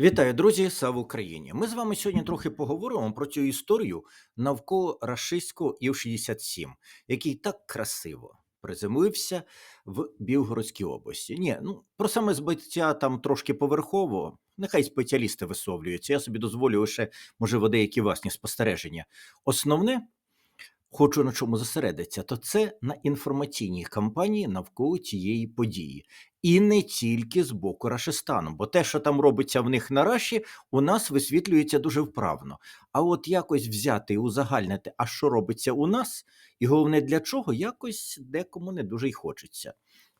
Вітаю, друзі! Слава Україні! Ми з вами сьогодні трохи поговоримо про цю історію навколо рашистського Іл-67, який так красиво приземлився в Білгородській області. Ні, ну про саме збиття там трошки поверхово. Нехай спеціалісти висловлюються. Я собі дозволю лише, можливо, деякі власні спостереження. Основне, хочу на чому зосередитися, то це на інформаційній кампанії навколо цієї події. І не тільки з боку Рашистану, бо те, що там робиться в них на Раші, у нас висвітлюється дуже вправно. А от якось взяти і узагальнити, а що робиться у нас, і головне для чого, якось декому не дуже й хочеться.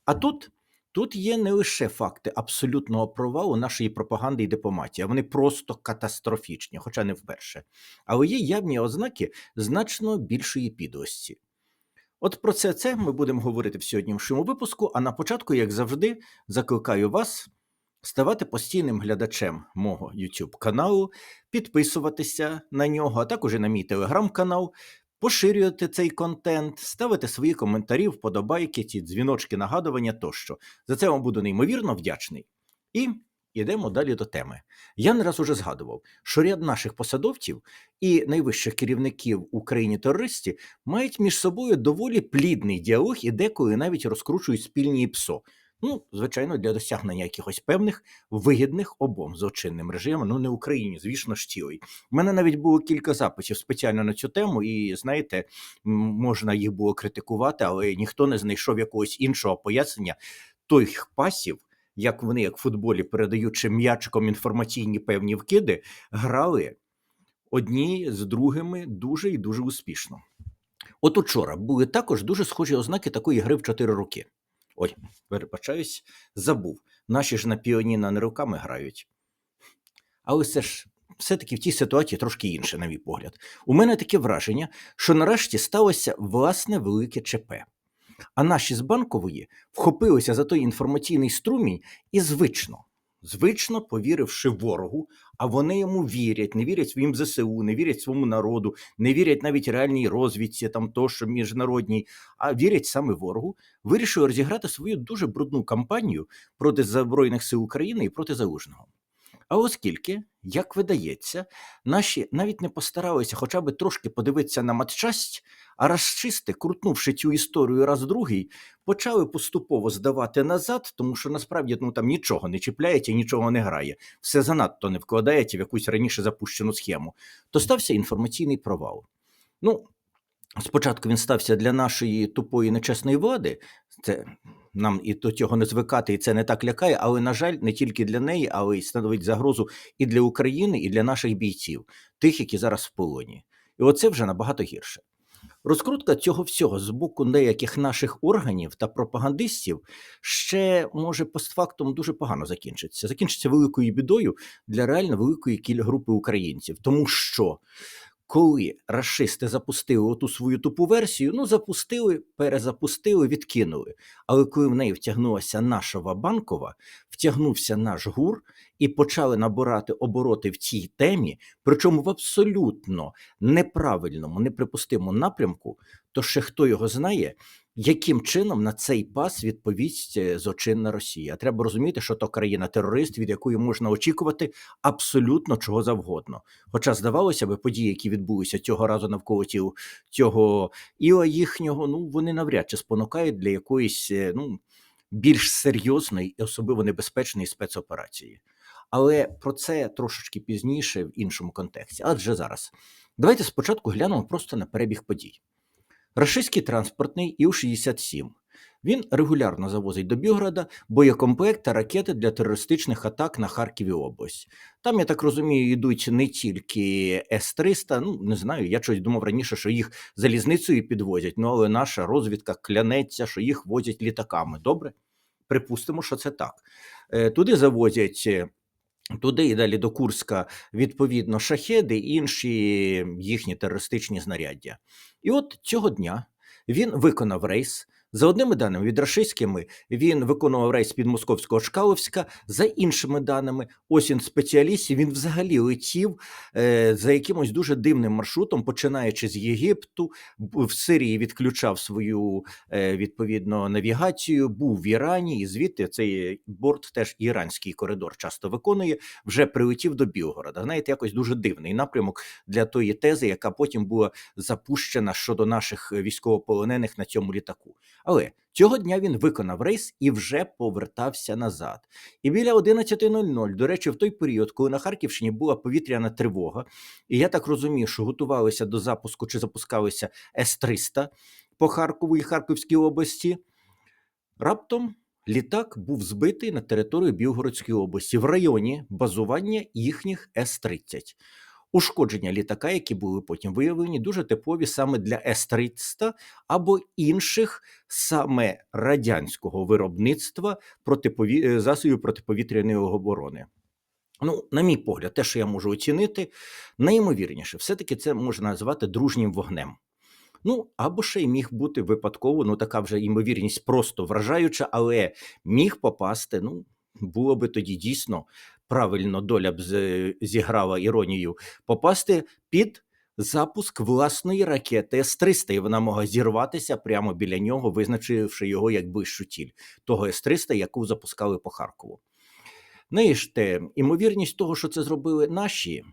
А тут. Тут є не лише факти абсолютного провалу нашої пропаганди і дипломатії, вони просто катастрофічні, хоча не вперше. Але є явні ознаки значно більшої підлості. От про це це ми будемо говорити в сьогоднішньому випуску. А на початку, як завжди, закликаю вас ставати постійним глядачем мого YouTube каналу, підписуватися на нього, а також і на мій телеграм-канал, поширювати цей контент, ставити свої коментарі, вподобайки, ті дзвіночки, нагадування тощо. За це вам буду неймовірно вдячний. І Ідемо далі до теми. Я не раз уже згадував, що ряд наших посадовців і найвищих керівників Україні терористів мають між собою доволі плідний діалог і деколи навіть розкручують спільні ПСО. Ну, звичайно, для досягнення якихось певних вигідних обом злочинним режимам, ну не Україні, звісно ж цілий. У мене навіть було кілька записів спеціально на цю тему, і знаєте, можна їх було критикувати, але ніхто не знайшов якогось іншого пояснення тих пасів, як вони, як в футболі, передаючи м'ячиком інформаційні певні вкиди, грали одні з другими дуже і дуже успішно. От учора були також дуже схожі ознаки такої гри в чотири роки. Ой, перебачаюсь, забув. Наші ж на піаніно не руками грають. Але це ж все-таки в тій ситуації трошки інше, на мій погляд. У мене таке враження, що нарешті сталося власне велике ЧП. А наші з банкової вхопилися за той інформаційний струмінь і звично, звично повіривши ворогу, а вони йому вірять, не вірять своїм ЗСУ, не вірять своєму народу, не вірять навіть реальній розвідці, там то, що міжнародній, а вірять саме ворогу, вирішили розіграти свою дуже брудну кампанію проти Збройних сил України і проти Залужного. А оскільки, як видається, наші навіть не постаралися хоча б трошки подивитися на матчасть, а розчисти, крутнувши цю історію раз другий, почали поступово здавати назад, тому що насправді ну, там нічого не чіпляється, нічого не грає, все занадто не вкладається в якусь раніше запущену схему, то стався інформаційний провал. Ну, спочатку він стався для нашої тупої нечесної влади. Це нам і до цього не звикати, і це не так лякає, але, на жаль, не тільки для неї, але й становить загрозу і для України, і для наших бійців, тих, які зараз в полоні. І оце вже набагато гірше. Розкрутка цього всього з боку деяких наших органів та пропагандистів ще може постфактум дуже погано закінчитися. Закінчиться великою бідою для реально великої кіль групи українців, тому що коли расисти запустили оту свою тупу версію, ну запустили, перезапустили, відкинули. Але коли в неї втягнулася наша банкова, втягнувся наш гур і почали набирати обороти в цій темі, причому в абсолютно неправильному, неприпустимому напрямку, то ще хто його знає, яким чином на цей пас відповість е, злочинна Росія. Треба розуміти, що то країна-терорист, від якої можна очікувати абсолютно чого завгодно. Хоча, здавалося би, події, які відбулися цього разу навколо тіл цього іла їхнього, ну вони навряд чи спонукають для якоїсь е, ну більш серйозної і особливо небезпечної спецоперації. Але про це трошечки пізніше в іншому контексті. Адже зараз давайте спочатку глянемо просто на перебіг подій. Рашистський транспортний Іл-67. Він регулярно завозить до Білграда боєкомплект та ракети для терористичних атак на Харків і область. Там, я так розумію, йдуть не тільки С-300, ну не знаю, я щось думав раніше, що їх залізницею підвозять, ну але наша розвідка клянеться, що їх возять літаками. Добре? Припустимо, що це так. Е, туди завозять. Туди і далі до Курська, відповідно, шахеди і інші їхні терористичні знаряддя. І от цього дня він виконав рейс За одними даними, від рашистськими він виконував рейс під Московського Чкаловська. За іншими даними, ось він спеціалістів, він взагалі летів е, за якимось дуже дивним маршрутом, починаючи з Єгипту, в Сирії відключав свою е, відповідно навігацію, був в Ірані, і звідти цей борт теж іранський коридор часто виконує. Вже прилетів до Білгорода. Знаєте, якось дуже дивний напрямок для тої тези, яка потім була запущена щодо наших військовополонених на цьому літаку. Але цього дня він виконав рейс і вже повертався назад. І біля 11.00, до речі, в той період, коли на Харківщині була повітряна тривога, і я так розумію, що готувалися до запуску чи запускалися С-300 по Харкову і Харківській області. Раптом літак був збитий на територію Білгородської області в районі базування їхніх С-30. Ушкодження літака, які були потім виявлені, дуже типові саме для С-300 або інших саме радянського виробництва протипові... е, засобів протиповітряної оборони. Ну, на мій погляд, те, що я можу оцінити, найімовірніше, все-таки це можна назвати дружнім вогнем. Ну, або ще й міг бути випадково, ну така вже ймовірність просто вражаюча, але міг попасти. Ну, було би тоді дійсно правильно доля б зіграла іронію, попасти під запуск власної ракети С-300, і вона могла зірватися прямо біля нього, визначивши його як ближчу ціль того С-300, яку запускали по Харкову. Знаєш, те, імовірність того, що це зробили наші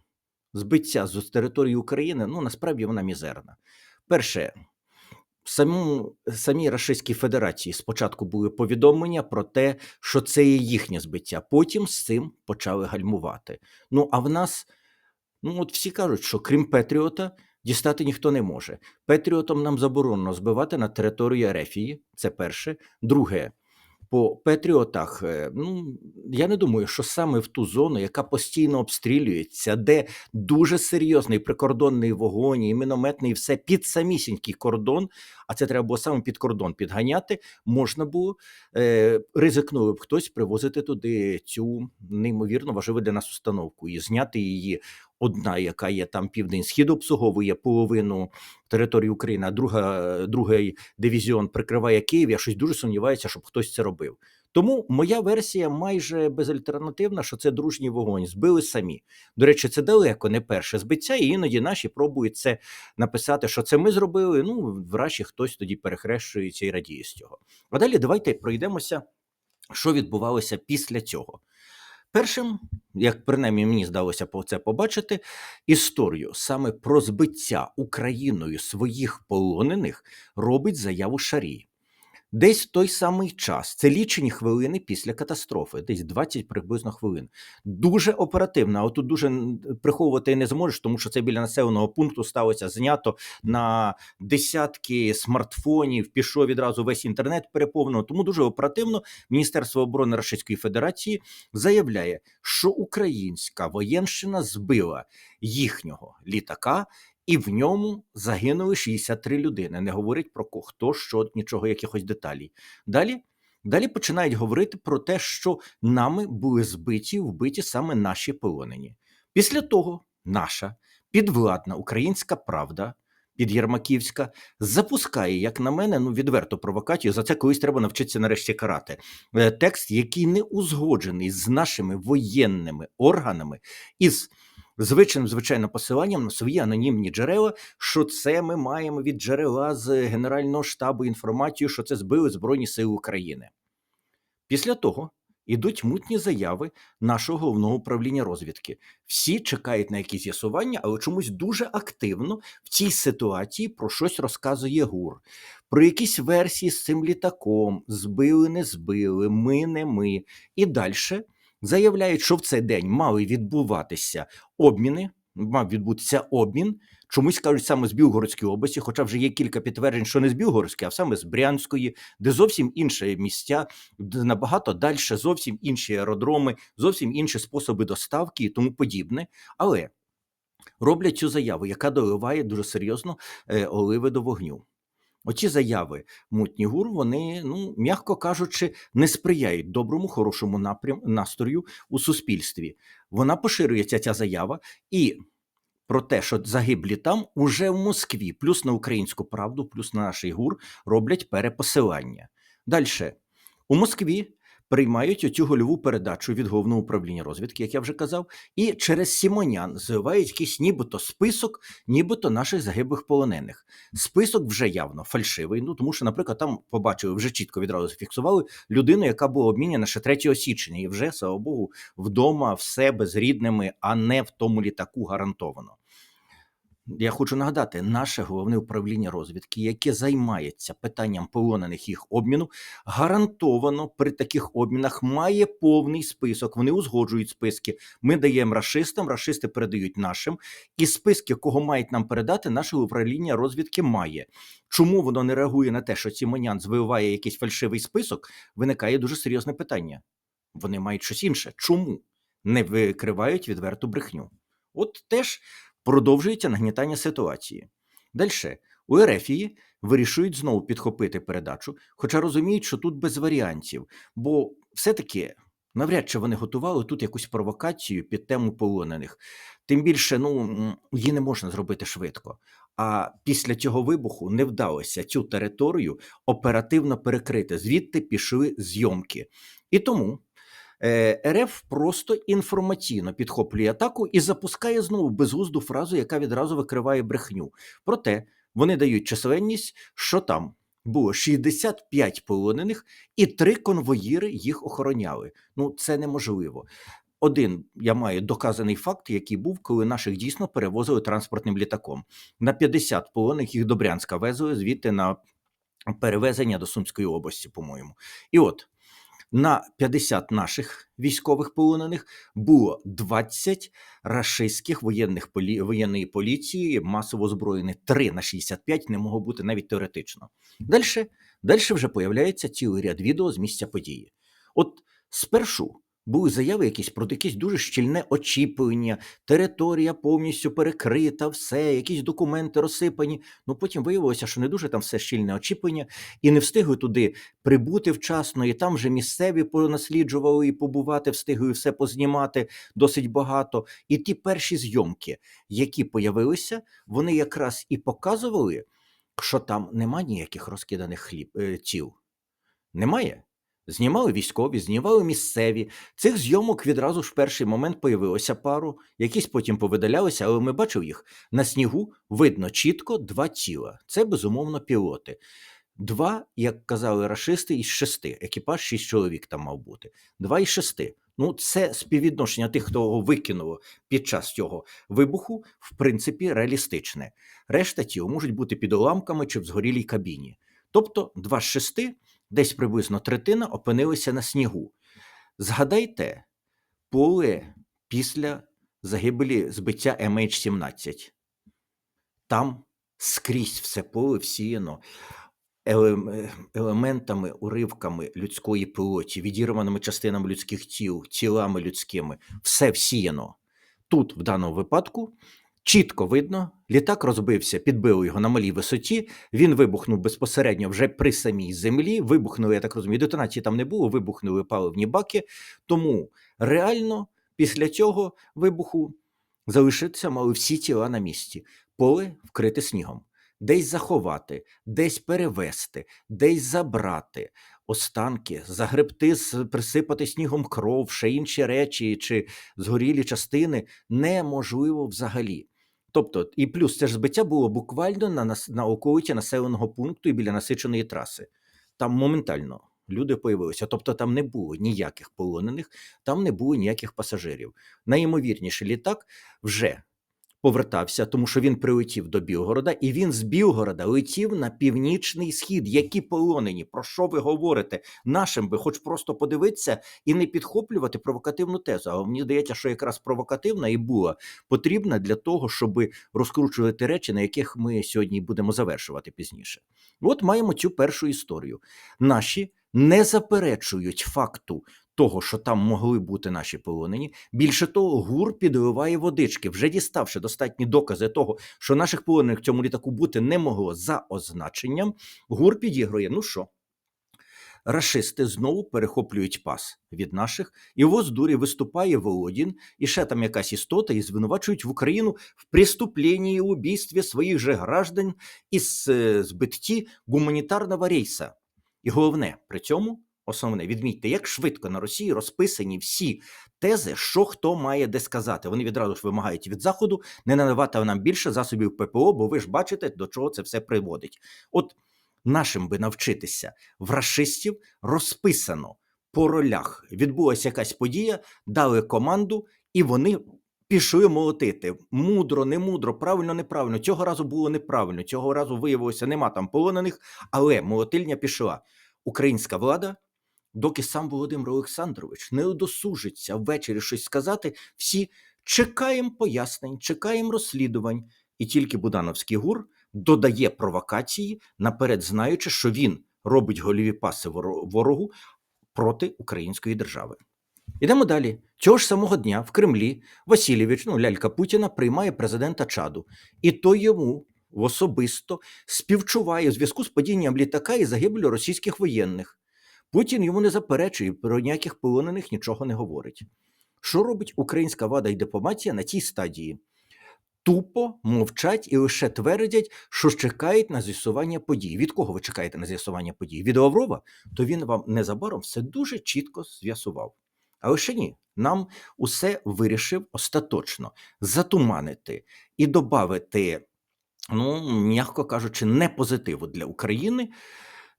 збиття з території України, ну насправді вона мізерна. Перше, саму, самій Рашистській Федерації спочатку були повідомлення про те, що це є їхнє збиття. Потім з цим почали гальмувати. Ну а в нас, ну от всі кажуть, що крім Петріота. Дістати ніхто не може. Петріотом нам заборонено збивати на території Ерефії. Це перше. Друге, по Петріотах, е, ну я не думаю, що саме в ту зону, яка постійно обстрілюється, де дуже серйозний прикордонний вогонь, і мінометний, все під самісінький кордон, а це треба було саме під кордон підганяти, можна було е, ризикнули б хтось привозити туди цю неймовірно важливу для нас установку і зняти її. Одна, яка є там південь схід обслуговує половину території України, а друга, другий дивізіон прикриває Київ. Я щось дуже сумніваюся, щоб хтось це робив. Тому моя версія майже безальтернативна, що це дружній вогонь. Збили самі. До речі, це далеко не перше збиття, і іноді наші пробують це написати, що це ми зробили. Ну, врешті хтось тоді перехрещується і радіє з цього. А далі давайте пройдемося, що відбувалося після цього. Першим, як принаймні мені здалося це побачити, історію саме про збиття Україною своїх полонених робить заяву Шарі. Десь в той самий час, це лічені хвилини після катастрофи, десь 20 приблизно хвилин. Дуже оперативно, а тут дуже приховувати не зможеш, тому що це біля населеного пункту сталося знято на десятки смартфонів, пішов відразу весь інтернет переповнено. Тому дуже оперативно Міністерство оборони Російської Федерації заявляє, що українська воєнщина збила їхнього літака. І в ньому загинули 63 людини. Не говорить про кого, хто, що, нічого, якихось деталей. Далі, далі починають говорити про те, що нами були збиті, вбиті саме наші полонені. Після того наша підвладна українська правда, підєрмаківська, запускає, як на мене, ну відверту провокацію. За це колись треба навчитися нарешті карати. Е, Текст, який не узгоджений з нашими воєнними органами, із звичним, звичайно, посиланням на свої анонімні джерела, що це ми маємо від джерела з Генерального штабу інформацію, що це збили Збройні Сили України. Після того ідуть мутні заяви нашого головного управління розвідки. Всі чекають на якісь з'ясування, але чомусь дуже активно в цій ситуації про щось розказує ГУР. Про якісь версії з цим літаком, збили, не збили, ми, не ми. І далі заявляють, що в цей день мали відбуватися обміни, мав відбутися обмін. Чомусь кажуть саме з Білгородської області, хоча вже є кілька підтверджень, що не з Білгородської, а саме з Брянської, де зовсім інші місця, де набагато далі, зовсім інші аеродроми, зовсім інші способи доставки і тому подібне. Але роблять цю заяву, яка доливає дуже серйозно е, оливи до вогню. Оці заяви мутні гур, вони, ну м'яко кажучи, не сприяють доброму, хорошому напрям настрою у суспільстві. Вона поширюється ця заява, і про те, що загиблі там уже в Москві, плюс на українську правду, плюс на наш ГУР роблять перепосилання. Далі. У Москві приймають оцю гольову передачу від головного управління розвідки, як я вже казав, і через Сімонян зливають якийсь нібито список, нібито наших загиблих полонених. Список вже явно фальшивий. Ну тому що, наприклад, там побачили, вже чітко відразу зафіксували людину, яка була обміняна ще 3 січня, і вже, слава Богу, вдома в себе з рідними, а не в тому літаку гарантовано. Я хочу нагадати, наше головне управління розвідки, яке займається питанням полонених їх обміну, гарантовано при таких обмінах має повний список. Вони узгоджують списки. Ми даємо рашистам, рашисти передають нашим, і списки, кого мають нам передати, наше управління розвідки має. Чому воно не реагує на те, що Сімонян звиває якийсь фальшивий список? Виникає дуже серйозне питання. Вони мають щось інше. Чому не викривають відверту брехню? От теж продовжується нагнітання ситуації. Далі у Ерефії вирішують знову підхопити передачу, хоча розуміють, що тут без варіантів, бо все-таки навряд чи вони готували тут якусь провокацію під тему полонених. Тим більше, ну її не можна зробити швидко. А після цього вибуху не вдалося цю територію оперативно перекрити. Звідти пішли зйомки. І тому РФ просто інформаційно підхоплює атаку і запускає знову безглузду фразу, яка відразу викриває брехню. Проте вони дають численність, що там було 65 полонених, і три конвоїри їх охороняли. Ну це неможливо. Один я маю доказаний факт, який був, коли наших дійсно перевозили транспортним літаком. На 50 полонених їх до Брянська везли звідти на перевезення до Сумської області, по-моєму. І от на 50 наших військових полонених було 20 рашистських воєнних полі... воєнної поліції, масово озброєних 3 на 65 не могло бути навіть теоретично. Далі, далі вже появляється цілий ряд відео з місця події. От спершу були заяви якісь про якесь дуже щільне очікування, територія повністю перекрита, все, якісь документи розсипані. Ну потім виявилося, що не дуже там все щільне очікування, і не встигли туди прибути вчасно, і там вже місцеві понасліджували і побувати, встигли все познімати досить багато. І ті перші зйомки, які появилися, вони якраз і показували, що там нема ніяких розкиданих хліб е, тіл. Немає. Знімали військові, знімали місцеві. Цих зйомок відразу ж в перший момент появилося пару, якісь потім повидалялися, але ми бачили їх на снігу. Видно чітко два тіла. Це безумовно пілоти. Два, як казали рашисти, із шести. Екіпаж шість чоловік там мав бути. Два із шести. Ну, це співвідношення тих, хто його викинуло під час цього вибуху, в принципі, реалістичне. Решта тіл можуть бути під уламками чи в згорілій кабіні. Тобто, два з шести десь приблизно третина опинилися на снігу. Згадайте поле після загибелі збиття MH17. Там скрізь все поле всіяно елементами, уривками людської плоті, відірваними частинами людських тіл, тілами людськими. Все всіяно. Тут, в даному випадку, чітко видно, літак розбився, підбили його на малій висоті. Він вибухнув безпосередньо вже при самій землі. Вибухнули, я так розумію, детонації там не було, вибухнули паливні баки. Тому реально після цього вибуху залишитися мали всі тіла на місці. Поле вкрите снігом. Десь заховати, десь перевести, десь забрати останки, загребти, присипати снігом кров, ще інші речі чи згорілі частини неможливо взагалі. Тобто, і плюс це ж збиття було буквально на, нас- на околиці населеного пункту і біля насиченої траси. Там моментально люди появилися. Тобто там не було ніяких полонених, там не було ніяких пасажирів. Найімовірніше літак вже повертався, тому що він прилетів до Білгорода, і він з Білгорода летів на північний схід. Які полонені? Про що ви говорите? Нашим би, хоч просто подивитися і не підхоплювати провокативну тезу. А мені здається, що якраз провокативна і була потрібна для того, щоб розкручувати речі, на яких ми сьогодні будемо завершувати пізніше. От маємо цю першу історію. Наші не заперечують факту того, що там могли бути наші полонені. Більше того, ГУР підливає водички, вже діставши достатні докази того, що наших полонених в цьому літаку бути не могло за означенням. ГУР підігрує. Ну що? рашисти знову перехоплюють пас від наших, і в Оздурі виступає Володін, і ще там якась істота, і звинувачують в Україну в преступленні і убійстві своїх же граждан із е, збитті гуманітарного рейса. І головне, при цьому, основне, відмітьте, як швидко на Росії розписані всі тези, що хто має де сказати. Вони відразу ж вимагають від Заходу не надавати нам більше засобів ППО, бо ви ж бачите, до чого це все приводить. От нашим би навчитися в рашистів розписано по ролях. Відбулася якась подія, дали команду, і вони пішли молотити. Мудро, не мудро, правильно, неправильно. Цього разу було неправильно. Цього разу виявилося, нема там полонених, але молотильня пішла. Українська влада. Доки сам Володимир Олександрович не удосужиться ввечері щось сказати, всі чекаємо пояснень, чекаємо розслідувань. І тільки Будановський гур додає провокації, наперед знаючи, що він робить голіві паси ворогу проти української держави. Ідемо далі. Цього ж самого дня в Кремлі Васильєвич, ну лялька Путіна, приймає президента Чаду, і той йому особисто співчуває у зв'язку з падінням літака і загибелю російських воєнних. Путін йому не заперечує, про ніяких полонених нічого не говорить. Що робить українська влада і дипломатія на цій стадії? Тупо мовчать і лише твердять, що чекають на з'ясування подій. Від кого ви чекаєте на з'ясування подій? Від Лаврова? То він вам незабаром все дуже чітко з'ясував. Але ще ні, нам усе вирішив остаточно затуманити і додати, ну, м'яко кажучи, не позитиву для України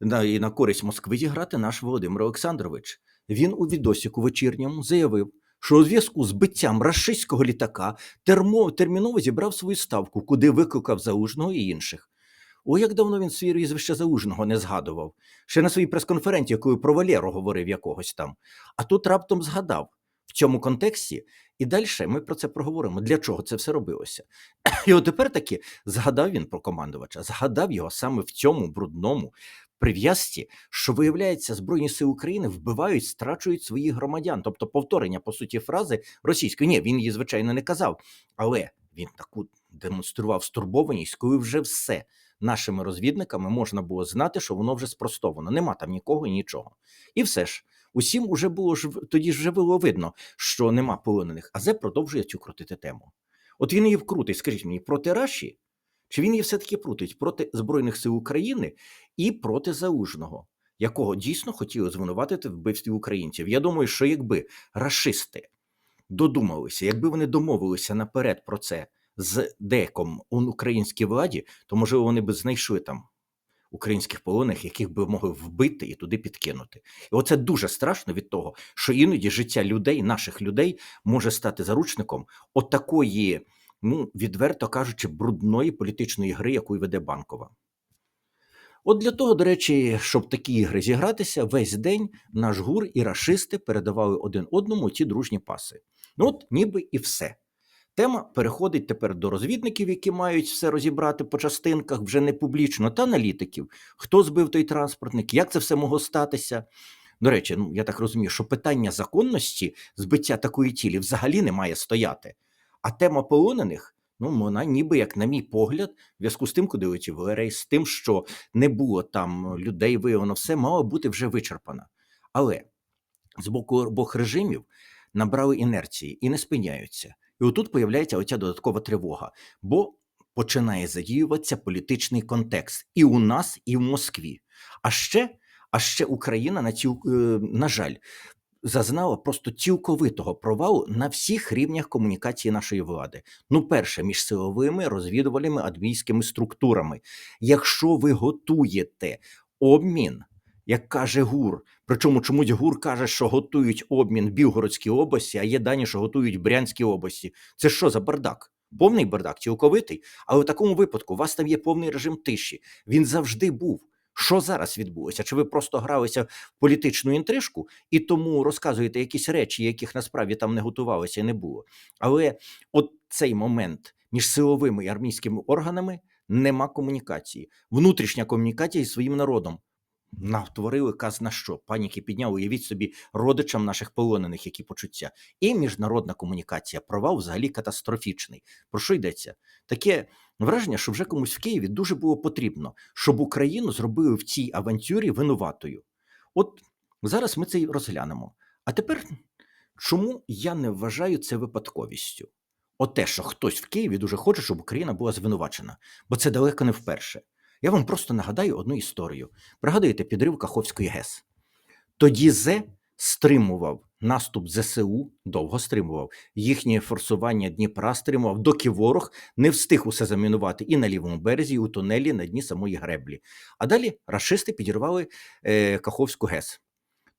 на, і на користь Москви зіграти наш Володимир Олександрович. Він у відосіку вечірньому заявив, що у зв'язку з биттям рашистського літака термо, терміново зібрав свою ставку, куди викликав Залужного і інших. О, як давно він свій різвище Залужного не згадував. Ще на своїй прес-конференції, коли про Валеру говорив якогось там. А тут раптом згадав в цьому контексті. І далі ми про це проговоримо. Для чого це все робилося? І от тепер таки згадав він про командувача, згадав його саме в цьому брудному прив'язці, що виявляється, Збройні сили України вбивають, страчують своїх громадян. Тобто повторення по суті фрази російської. Ні, він її звичайно не казав, але він таку демонстрував стурбованість, коли вже все нашими розвідниками можна було знати, що воно вже спростовано. Нема там нікого і нічого. І все ж. Усім уже було ж тоді ж вже було видно, що нема полонених. А Зе продовжує цю крутити тему. От він її вкрутить, скажіть мені, проти Раші, чи він її все-таки крутить проти Збройних сил України і проти Залужного, якого дійсно хотіли звинуватити в вбивстві українців? Я думаю, що якби рашисти додумалися, якби вони домовилися наперед про це з деком у українській владі, то можливо вони б знайшли там українських полонених, яких би могли вбити і туди підкинути. І оце дуже страшно від того, що іноді життя людей, наших людей, може стати заручником отакої, ну відверто кажучи, брудної політичної гри, яку веде банкова. От для того, до речі, щоб такі ігри зігратися, весь день наш гур і рашисти передавали один одному ті дружні паси. Ну от ніби і все. Тема переходить тепер до розвідників, які мають все розібрати по частинках вже не публічно, та аналітиків. Хто збив той транспортник, як це все могло статися? До речі, ну я так розумію, що питання законності збиття такої тілі взагалі не має стояти. А тема полонених, ну вона ніби як, на мій погляд, в зв'язку з тим, куди летів рейс, з тим, що не було там людей виявлено, все мало бути вже вичерпана. Але з боку обох режимів набрали інерції і не спиняються. І отут появляється оця додаткова тривога, бо починає задіюватися політичний контекст і у нас, і в Москві. А ще, а ще Україна на ці, на жаль, зазнала просто цілковитого провалу на всіх рівнях комунікації нашої влади. Ну, перше, між силовими розвідувальними адмінськими структурами. Якщо ви готуєте обмін. Як каже ГУР, причому чомусь ГУР каже, що готують обмін в Білгородській області, а є дані, що готують в Брянській області. Це що за бардак? Повний бардак, цілковитий. Але в такому випадку у вас там є повний режим тиші. Він завжди був. Що зараз відбулося? Чи ви просто гралися в політичну інтрижку і тому розказуєте якісь речі, яких насправді там не готувалося і не було? Але от цей момент між силовими і армійськими органами нема комунікації, внутрішня комунікація зі своїм народом. Натворили каз на що? Паніки підняли, уявіть собі родичам наших полонених, які почуття. І міжнародна комунікація, провал взагалі катастрофічний. Про що йдеться? Таке враження, що вже комусь в Києві дуже було потрібно, щоб Україну зробили в цій авантюрі винуватою. От зараз ми це й розглянемо. А тепер чому я не вважаю це випадковістю? От те, що хтось в Києві дуже хоче, щоб Україна була звинувачена, бо це далеко не вперше. Я вам просто нагадаю одну історію. Пригадуєте підрив Каховської ГЕС? Тоді Зе стримував наступ ЗСУ, довго стримував їхнє форсування Дніпра, стримував, доки ворог не встиг усе замінувати і на лівому березі, і у тунелі на дні самої греблі. А далі рашисти підірвали е, Каховську ГЕС.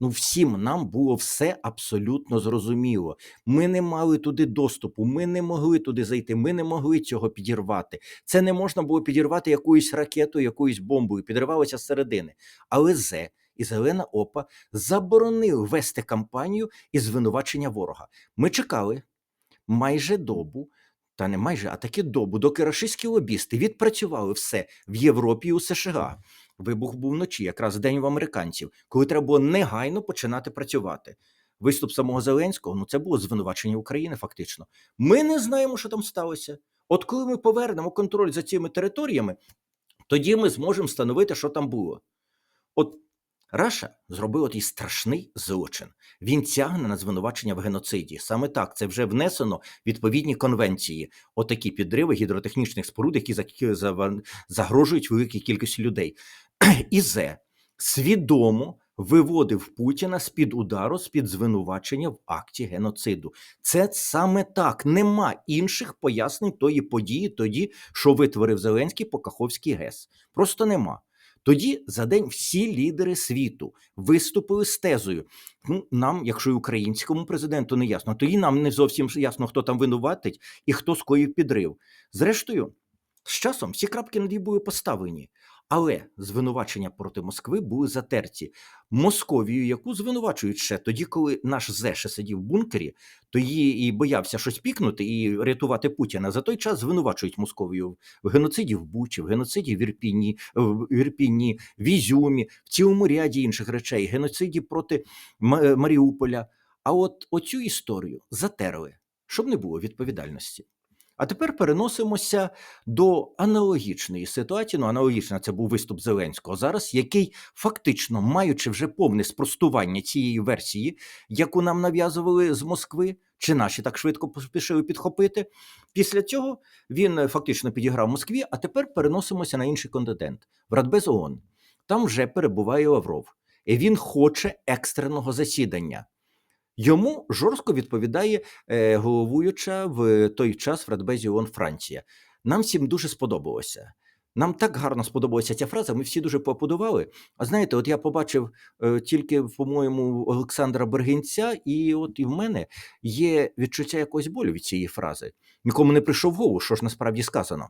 Ну, всім нам було все абсолютно зрозуміло. Ми не мали туди доступу, ми не могли туди зайти, ми не могли цього підірвати. Це не можна було підірвати якоюсь ракетою, якоюсь бомбою, підривалося зсередини. Але Зе і Зелена Опа заборонили вести кампанію і звинувачення ворога. Ми чекали майже добу. Та не майже, а таки добу, доки рашистські лобісти відпрацювали все в Європі і у США. Вибух був вночі, якраз день в американців, коли треба було негайно починати працювати. Виступ самого Зеленського ну це було звинувачення України, фактично. Ми не знаємо, що там сталося. От коли ми повернемо контроль за цими територіями, тоді ми зможемо встановити, що там було. От Раша зробив такий страшний злочин. Він тягне на звинувачення в геноциді. Саме так це вже внесено в відповідні конвенції. Отакі підриви гідротехнічних споруд, які за- за- загрожують великій кількості людей. Ізе свідомо виводив Путіна з під удару, з під звинувачення в акті геноциду. Це саме так. Нема інших пояснень тої події, тоді, що витворив Зеленський по Каховській ГЕС. Просто нема. Тоді за день всі лідери світу виступили з тезою. Ну, нам, якщо й українському президенту не ясно, тоді нам не зовсім ясно, хто там винуватить і хто скоїв підрив. Зрештою, з часом всі крапки над «і» були поставлені. Але звинувачення проти Москви були затерті. Московію, яку звинувачують ще тоді, коли наш Зе ще сидів в бункері, то її і боявся щось пікнути і рятувати Путіна. За той час звинувачують Московію в геноциді в Бучі, в геноциді в Ірпіні, в Ірпіні, в Ізюмі, в цілому ряді інших речей, геноциді проти Маріуполя. А от оцю історію затерли, щоб не було відповідальності. А тепер переносимося до аналогічної ситуації. Ну, аналогічна це був виступ Зеленського зараз, який фактично, маючи вже повне спростування цієї версії, яку нам нав'язували з Москви, чи наші так швидко поспішили підхопити. Після цього він е, фактично підіграв Москві, а тепер переносимося на інший континент в Радбез ООН. Там вже перебуває Лавров, і він хоче екстреного засідання. Йому жорстко відповідає е, головуюча в той час в Радбезі ООН Франція. Нам всім дуже сподобалося. Нам так гарно сподобалася ця фраза. Ми всі дуже поаплодували. А знаєте, от я побачив е, тільки, по-моєму, Олександра Бергінця, і от і в мене є відчуття якогось болю від цієї фрази. Нікому не прийшов в голову, що ж насправді сказано.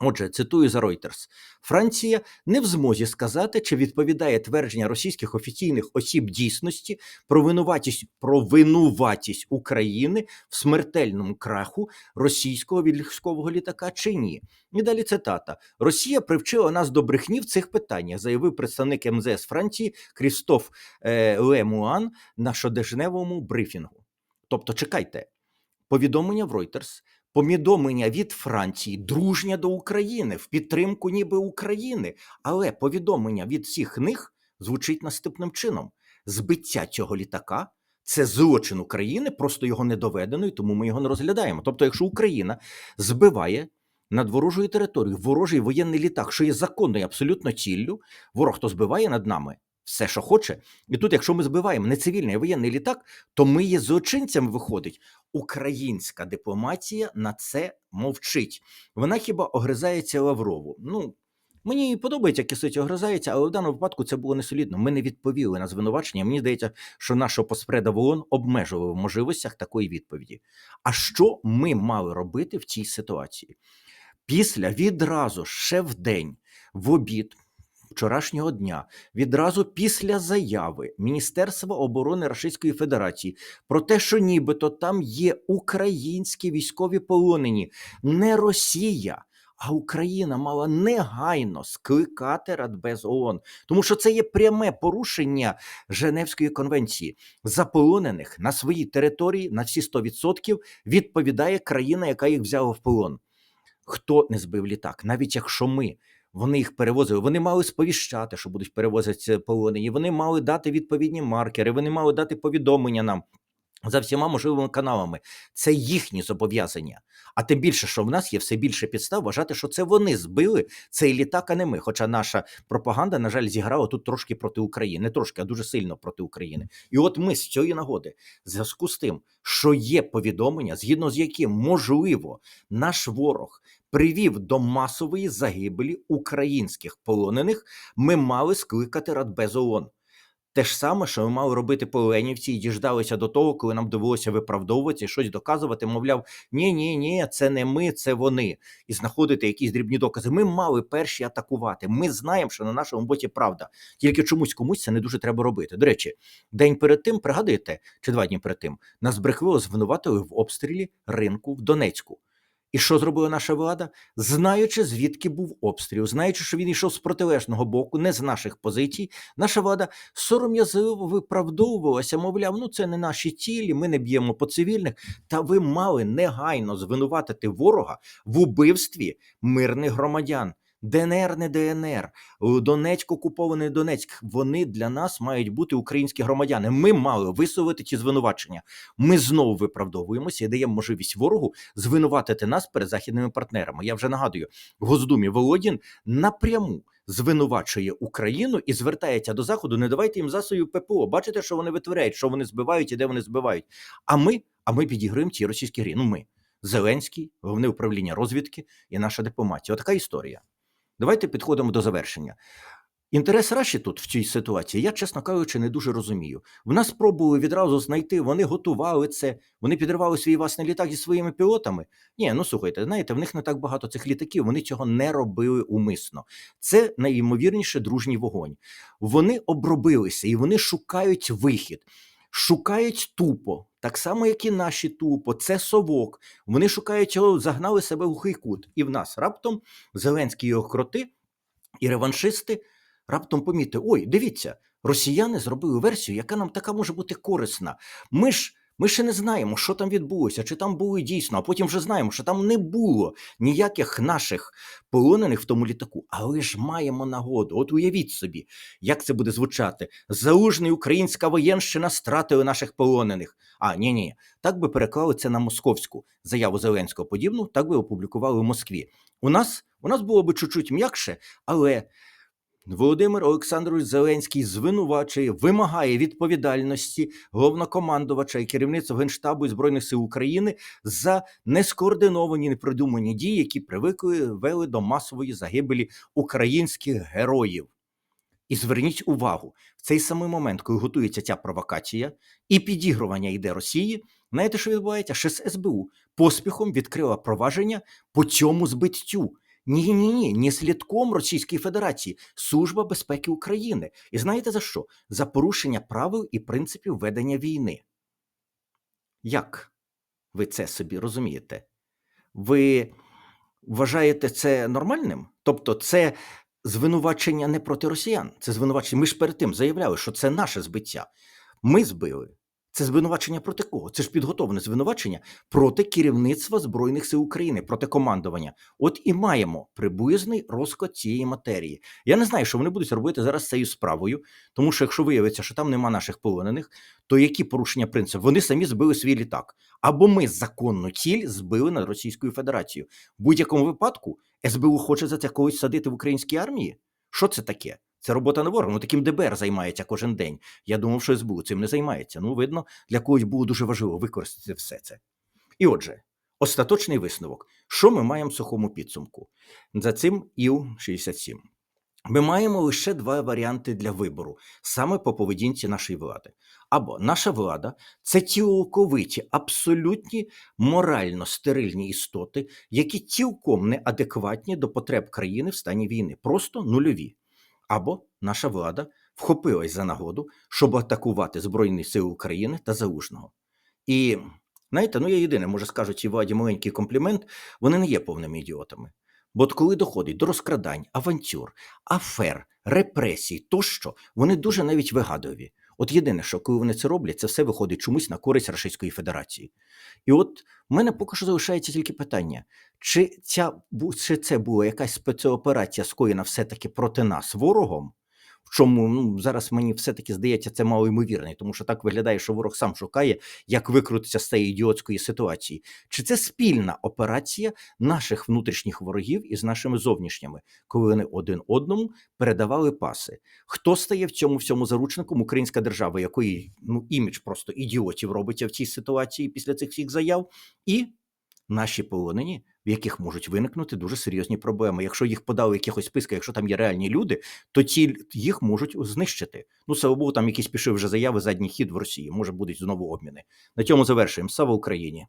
Отже, цитую за Reuters. Франція не в змозі сказати, чи відповідає твердження російських офіційних осіб дійсності про винуватість, про винуватість України в смертельному краху російського військового літака чи ні. І далі цитата: Росія привчила нас до брехні в цих питаннях, заявив представник МЗС Франції Крістоф е, Лемуан на щодежневому брифінгу. Тобто, чекайте, повідомлення в Reuters, повідомлення від Франції, дружня до України, в підтримку ніби України, але повідомлення від всіх них звучить наступним чином: збиття цього літака. Це злочин України, просто його не доведено, і тому ми його не розглядаємо. Тобто, якщо Україна збиває над ворожою територією ворожий воєнний літак, що є законною абсолютно ціллю, ворог то збиває над нами все, що хоче. І тут, якщо ми збиваємо не цивільний, а воєнний літак, то ми є злочинцями, виходить. Українська дипломатія на це мовчить. Вона хіба огризається Лаврову. Ну, мені подобається, Кисить огризається, але в даному випадку це було не солідно. Ми не відповіли на звинувачення. Мені здається, що нашого поспреда в ООН в можливостях такої відповіді. А що ми мали робити в цій ситуації? Після відразу ще в день, в обід вчорашнього дня, відразу після заяви Міністерства оборони Російської Федерації про те, що нібито там є українські військові полонені, не Росія. А Україна мала негайно скликати Радбез ООН, тому що це є пряме порушення Женевської конвенції. Заполонених на своїй території на всі 100% відповідає країна, яка їх взяла в полон. Хто не збив літак, навіть якщо ми Вони їх перевозили, вони мали сповіщати, що будуть перевозити полонені. Вони мали дати відповідні маркери, вони мали дати повідомлення нам за всіма можливими каналами. Це їхні зобов'язання. А тим більше, що в нас є все більше підстав вважати, що це вони збили цей літак, а не ми. Хоча наша пропаганда, на жаль, зіграла тут трошки проти України, не трошки, а дуже сильно проти України. І от ми з цієї нагоди, в зв'язку з тим, що є повідомлення, згідно з яким можливо наш ворог привів до масової загибелі українських полонених, ми мали скликати Радбез ООН. Те ж саме, що ми мали робити по Оленівці і діждалися до того, коли нам довелося виправдовуватися щось доказувати, мовляв, ні, ні, ні, це не ми, це вони, і знаходити якісь дрібні докази. Ми мали перші атакувати. Ми знаємо, що на нашому боці правда. Тільки чомусь комусь це не дуже треба робити. До речі, день перед тим, пригадуєте, чи два дні перед тим, нас брехливо звинуватили в обстрілі ринку в Донецьку. І що зробила наша влада? Знаючи, звідки був обстріл, знаючи, що він йшов з протилежного боку, не з наших позицій, наша влада сором'язливо виправдовувалася, мовляв, ну це не наші цілі, ми не б'ємо по цивільних. Та ви мали негайно звинуватити ворога в убивстві мирних громадян. ДНР, не ДНР, Донецьк, окупований Донецьк. Вони для нас мають бути українські громадяни. Ми мали висловити ці звинувачення. Ми знову виправдовуємося і даємо можливість ворогу звинуватити нас перед західними партнерами. Я вже нагадую, в Госдумі Володін напряму звинувачує Україну і звертається до заходу. Не давайте їм засобів ППО. Бачите, що вони витворяють, що вони збивають і де вони збивають. А ми, а ми підіграємо ці російські грі. Ну ми Зеленський, головне управління розвідки і наша дипломатія. Отака історія. Давайте підходимо до завершення. Інтерес Раші тут в цій ситуації, я, чесно кажучи, не дуже розумію. В нас спробували відразу знайти, вони готували це, вони підривали свій власний літак зі своїми пілотами. Ні, ну слухайте, знаєте, в них не так багато цих літаків, вони цього не робили умисно. Це найімовірніше дружній вогонь. Вони обробилися і вони шукають вихід, шукають тупо, так само, як і наші тупо, це совок. Вони шукають його, загнали себе в глухий кут. І в нас раптом Зеленські його кроти і реваншисти раптом помітили: ой, дивіться, росіяни зробили версію, яка нам така може бути корисна. Ми ж. Ми ще не знаємо, що там відбулося, чи там було дійсно, а потім вже знаємо, що там не було ніяких наших полонених в тому літаку. Але ж маємо нагоду. От уявіть собі, як це буде звучати. Залужний українська воєнщина стратили наших полонених. А ні, ні, так би переклали це на московську заяву Зеленського подібну, так би опублікували в Москві. У нас у нас було би чуть-чуть м'якше, але Володимир Олександрович Зеленський звинувачує, вимагає відповідальності головнокомандувача і керівництва Генштабу і Збройних сил України за нескоординовані, непридумані дії, які привикли вели до масової загибелі українських героїв. І зверніть увагу, в цей самий момент, коли готується ця провокація і підігрування йде Росії, знаєте, що відбувається? Ще з СБУ поспіхом відкрила провадження по цьому збиттю. Ні, ні, ні, не слідком Російської Федерації, Служба безпеки України. І знаєте за що? За порушення правил і принципів ведення війни. Як ви це собі розумієте? Ви вважаєте це нормальним? Тобто, це звинувачення не проти росіян, це звинувачення. Ми ж перед тим заявляли, що це наше збиття. Ми збили. Це звинувачення проти кого? Це ж підготовлене звинувачення проти керівництва Збройних сил України, проти командування. От і маємо приблизний розклад цієї матерії. Я не знаю, що вони будуть робити зараз цією справою, тому що якщо виявиться, що там нема наших полонених, то які порушення принципу? Вони самі збили свій літак. Або ми законну ціль збили над Російською Федерацією. В будь-якому випадку СБУ хоче за це когось садити в українській армії. Що це таке? Це робота не ворога. Ну таким ДБР займається кожен день. Я думав, що СБУ цим не займається. Ну, видно, для когось було дуже важливо використати все це. І отже, остаточний висновок. Що ми маємо в сухому підсумку? За цим Іу-67. Ми маємо лише два варіанти для вибору саме по поведінці нашої влади. Або наша влада це цілковиті, абсолютні морально стерильні істоти, які цілком неадекватні до потреб країни в стані війни, просто нульові. Або наша влада вхопилась за нагоду, щоб атакувати Збройні Сили України та Залужного. І знаєте, ну я єдине, може скажу цій владі маленький комплімент, вони не є повними ідіотами. Бо от коли доходить до розкрадань, авантюр, афер, репресій тощо, вони дуже навіть вигадові. От єдине, що коли вони це роблять, це все виходить чомусь на користь Російської Федерації. І от в мене поки що залишається тільки питання: чи, ця, чи це була якась спецоперація скоєна все-таки проти нас ворогом? Чому ну, зараз мені все-таки здається, це мало ймовірне, тому що так виглядає, що ворог сам шукає, як викрутитися з цієї ідіотської ситуації. Чи це спільна операція наших внутрішніх ворогів із нашими зовнішніми, коли вони один одному передавали паси? Хто стає в цьому всьому заручником? Українська держава, якої ну імідж просто ідіотів робиться в цій ситуації після цих всіх заяв, і наші полонені, в яких можуть виникнути дуже серйозні проблеми. Якщо їх подали в якихось списках, якщо там є реальні люди, то ті їх можуть знищити. Ну, слава Богу, там якісь пішли вже заяви задній хід в Росії. Може будуть знову обміни. На цьому завершуємо. Слава Україні!